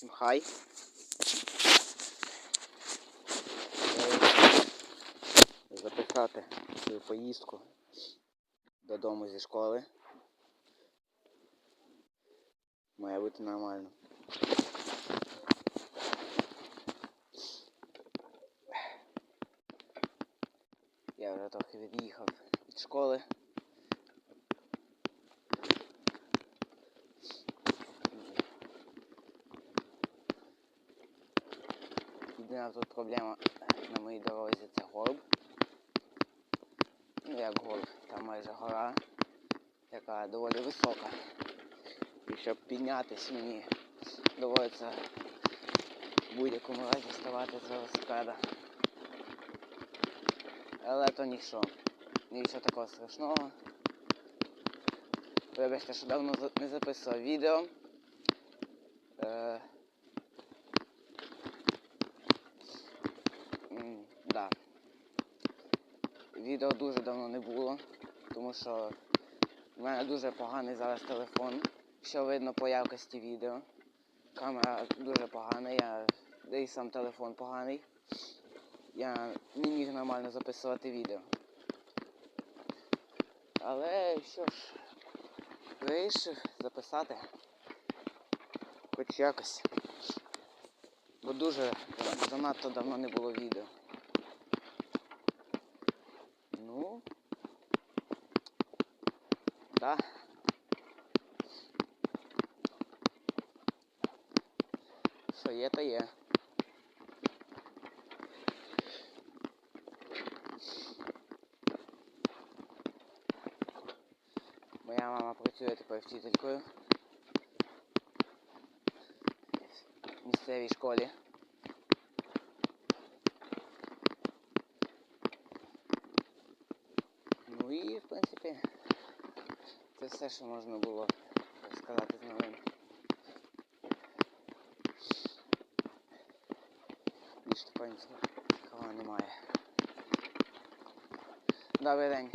Всім хай. Записати свою поїздку додому зі школи. Має бути нормально. Я вже трохи від'їхав від школи. Єдина тут проблема на моїй дорозі це горб. Ну як горб, там майже гора, яка доволі висока. І щоб піднятися мені доводиться в будь-якому разі ставати з велосипеда. Але то нічого. Нічого такого страшного. Вибачте, що давно не записував відео. Е, м, да. Відео дуже давно не було, тому що в мене дуже поганий зараз телефон, що видно по якості відео. Камера дуже погана, я і сам телефон поганий. Я не міг нормально записувати відео. Але що ж, вирішив записати хоч якось. Бо дуже занадто давно не було відео. Да. Що є, то є. Моя мама працює тепер вчителькою в місцевій школі. Все, що можна було сказати з новин. Більш такого нічого немає. Добрий день.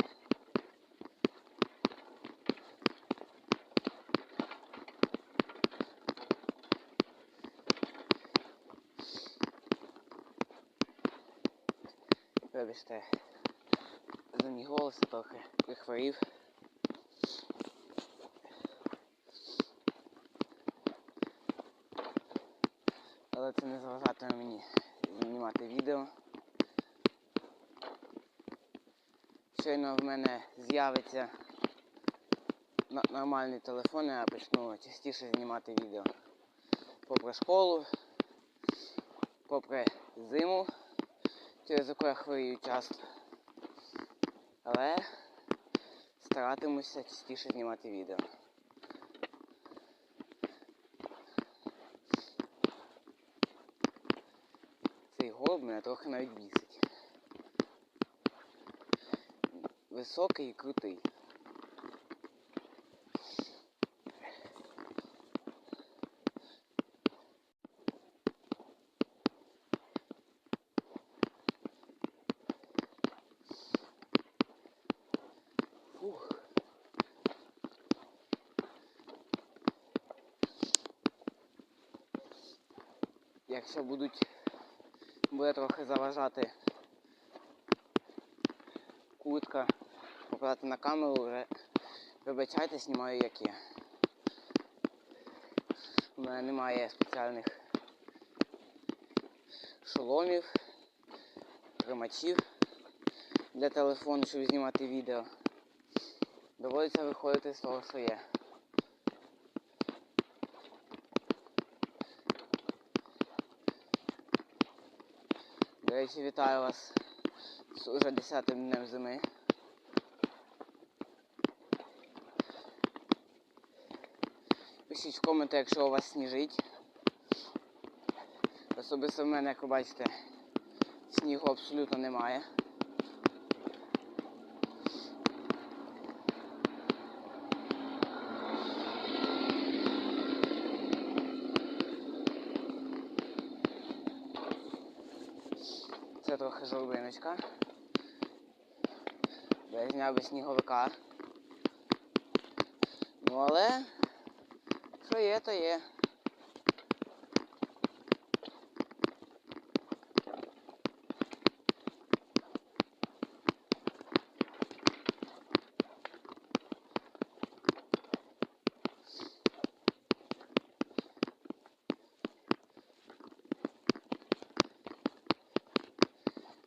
Вибачте, за мій голос трохи прихворів. Але це не заважатиме мені знімати відео. Щойно в мене з'явиться нормальний телефон, я почну частіше знімати відео. Попри школу, попри зиму, через яку я хворію часто. Але старатимуся частіше знімати відео. Цей голуб мене трохи навіть бісить. Високий і крутий. Якщо будуть буде трохи заважати кутка попадати на камеру, вже вибачайте, знімаю як є. У мене немає спеціальних шоломів, тримачів для телефону, щоб знімати відео. Доводиться виходити з того, що є. До речі, вітаю вас з уже 10 днем зими. Пишіть в коменти, якщо у вас сніжить. Особисто в мене, як ви бачите, снігу абсолютно немає. Це трохи я зняв би сніговика. Ну але що є, то є.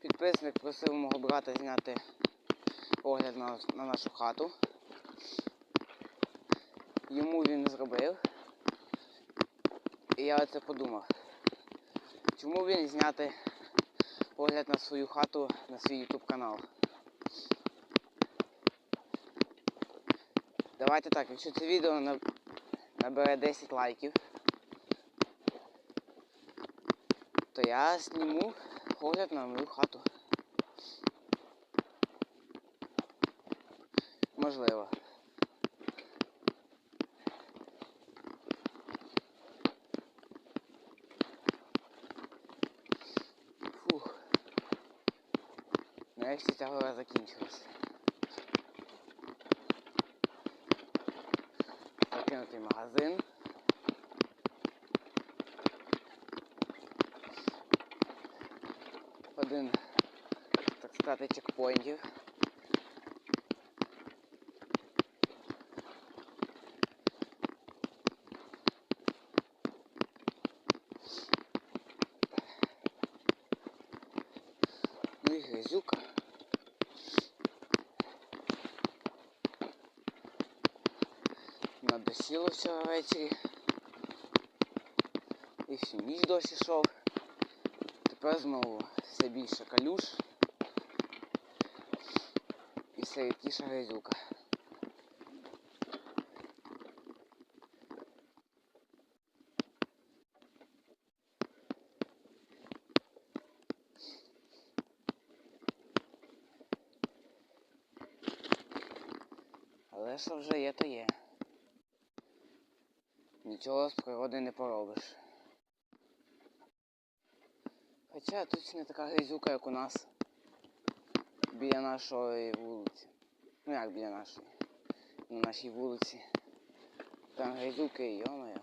Підписник просив мого брата зняти огляд на, на нашу хату. Йому він зробив. І я оце подумав. Чому він зняти огляд на свою хату на свій YouTube канал? Давайте так, якщо це відео набере 10 лайків, то я зніму огляд на мою хату. Можливо. Нарешті ця гора закінчилась. Закинутий магазин. Один, так сказати, чекпоінтів. Ну і грязюка. Вчора ввечері. І всю ніч дощ ішов. Тепер знову все більше калюш. І все рідкіша грязюка. Але що вже є, то є. Нічого з природи не поробиш. Хоча тут не така грізюка, як у нас біля нашої вулиці. Ну як біля нашої? На нашій вулиці. Там грязюки, йомаю.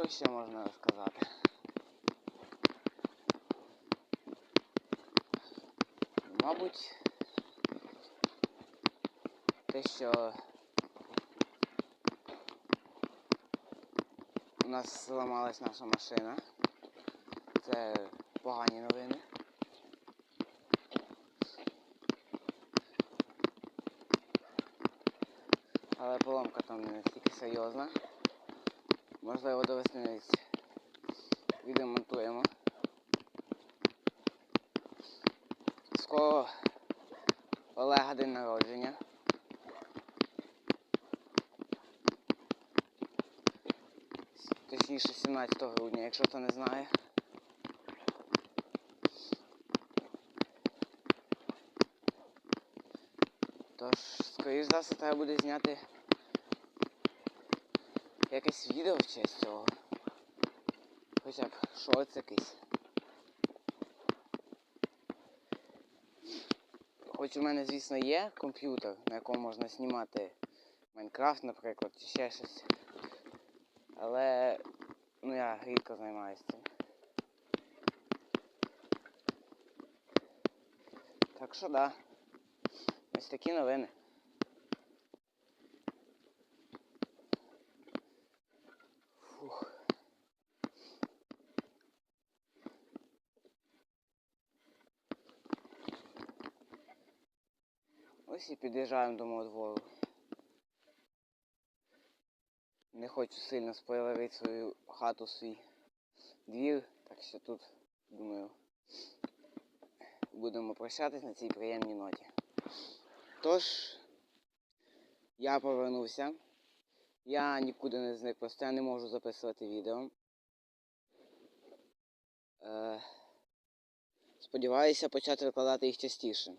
Що ще можна розказати? Мабуть, те, що у нас зламалась наша машина. Це погані новини. Але поломка там не настільки серйозна. Можливо, до весни відремонтуємо. Скоро Олега день народження. Точніше 17 грудня, якщо хто не знає. Тож, скоріш за все, треба буде зняти якесь відео в честь цього. Хоча б шорт якийсь. Хоч у мене, звісно, є комп'ютер, на якому можна знімати Майнкрафт, наприклад, чи ще щось. Але ну я рідко займаюся цим. Так що да. Ось такі новини. Ось під'їжджаємо до мого двору. Не хочу сильно спойлерити свою хату, свій двір, так що тут, думаю, будемо прощатись на цій приємній ноті. Тож, я повернувся. Я нікуди не зник, просто я не можу записувати відео. Е, сподіваюся почати викладати їх частіше.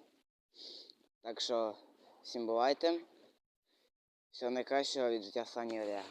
Так що, всім бувайте. Всього найкращого від життя Сані Олега.